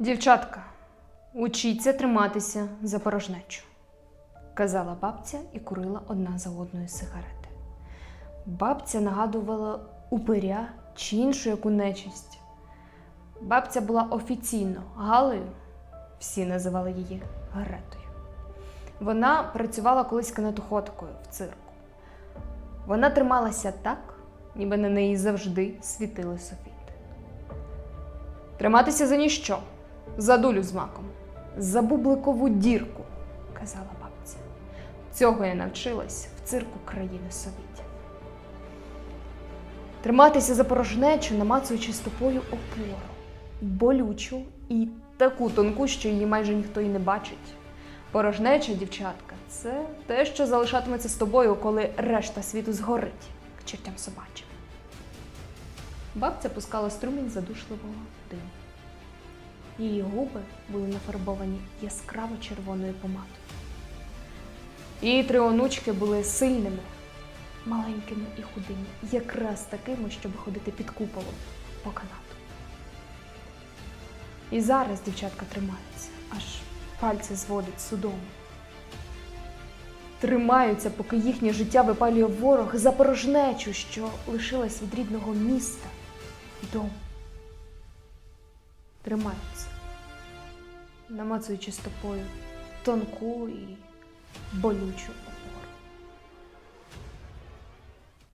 Дівчатка, учіться триматися за порожнечу, казала бабця і курила одна за одною сигарети. Бабця нагадувала упиря чи іншу яку нечисть. Бабця була офіційно Галею, всі називали її Гретою. Вона працювала колись канатоходкою в цирку. Вона трималася так, ніби на неї завжди світили софіти. Триматися за ніщо, за дулю з маком, за бубликову дірку, казала бабця. Цього я навчилась в цирку країни совітів. Триматися за порожнечу, намацуючи стопою опору, болючу і таку тонку, що її майже ніхто й не бачить. Порожнеча, дівчатка, це те, що залишатиметься з тобою, коли решта світу згорить к чертям собачим. Бабця пускала струмінь задушливого диму. Її губи були нафарбовані яскраво червоною помадою. Її три онучки були сильними, маленькими і худими, якраз такими, щоб ходити під куполом по канату. І зараз дівчатка тримаються, аж пальці зводить судом. Тримаються, поки їхнє життя випалює ворог за порожнечу, що лишилась від рідного міста дому. Тримаються, намацуючи стопою тонку і болючу